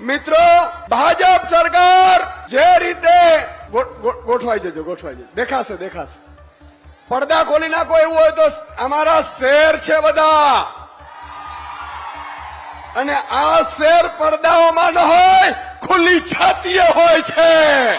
મિત્રો, ભાજપ સરકાર જે રીતે ગોઠવાઈ જજો ગોઠવાઈ જજો. દેખાશે દેખાશે. પડદા ખોલી નાખો, એવું હોય તો અમારા શેર છે બધા. અને આ શેર પડદાઓમાં ન હોય, ખુલ્લી છાતીએ હોય છે.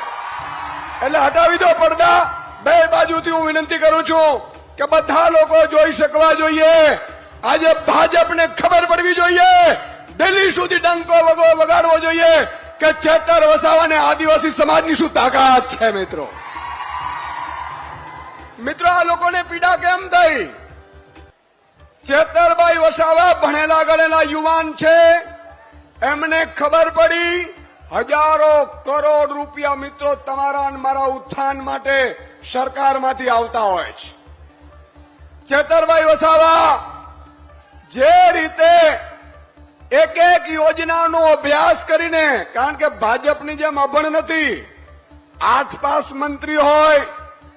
એટલે હટાવી દો પડદા. બે બાજુથી હું વિનંતી કરું છું કે બધા લોકો જોઈ શકવા જોઈએ. આજે ભાજપને ખબર પડવી જોઈએ. દિલ્હી સુધી ડંકો વગો વગાડવો જોઈએ કે ચેતર વસાવા અને આદિવાસી સમાજની શું તાકાત છે, મિત્રો? મિત્રો, આ લોકોને પીડા કેમ થઈ? ચેતરભાઈ વસાવા ભણેલા ગણેલા યુવાન છે. એમને ખબર પડી, હજારો કરોડ રૂપિયા મિત્રો તમારા મારા ઉત્થાન માટે સરકારમાંથી આવતા હોય છે. ચેતરભાઈ વસાવા એક એક યોજનાનો અભ્યાસ કરીને, કારણ કે ભાજપની જેમ અભણ નથી, આઠ પાસ મંત્રી હોય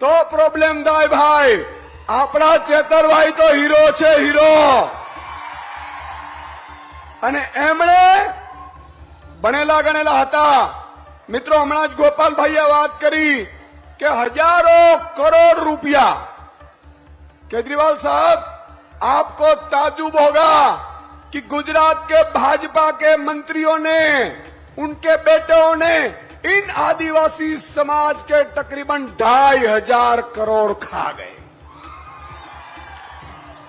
તો પ્રોબ્લેમ થાય ભાઈ. આપણા ચેતરભાઈ તો હીરો છે હીરો. અને એમણે ભણેલા ગણેલા હતા. મિત્રો, હમણાં જ ગોપાલભાઈએ વાત કરી કે હજારો કરોડ રૂપિયા. કેજરીવાલ સાહેબ, આપકો તાજુ ભોગા. कि गुजरात के भाजपा के मंत्रियों ने उनके बेटों ने इन आदिवासी समाज के तकरीबन ढाई हजार करोड़ खा गए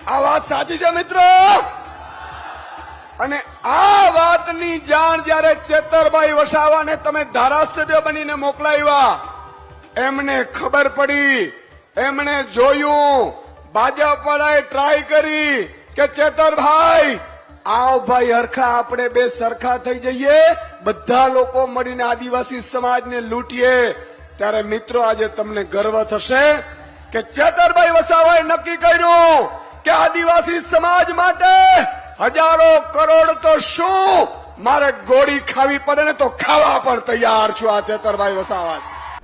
આ વાત સાચી છે મિત્રો અને આ વાતની જાણ જ્યારે ચેતરભાઈ વસાવાને તમે ધારાસભ્ય બનીને મોકલાવ્યા એમને ખબર પડી એમણે જોયું ભાજપ વાળાએ ટ્રાય કરી કે ચેતરભાઈ આવ ભાઈ, હરખા આપણે બે સરખા થઈ જઈએ. બધા લોકો મળીને આદિવાસી સમાજને લૂંટીએ. ત્યારે મિત્રો, આજે તમને ગર્વ થશે કે ચેતરભાઈ વસાવાએ નક્કી કર્યું કે આદિવાસી સમાજ માટે હજારો કરોડ તો શું? મારે ગોળી ખાવી પડે ને તો ખાવા પણ તૈયાર છું આ ચેતરભાઈ વસાવા છે.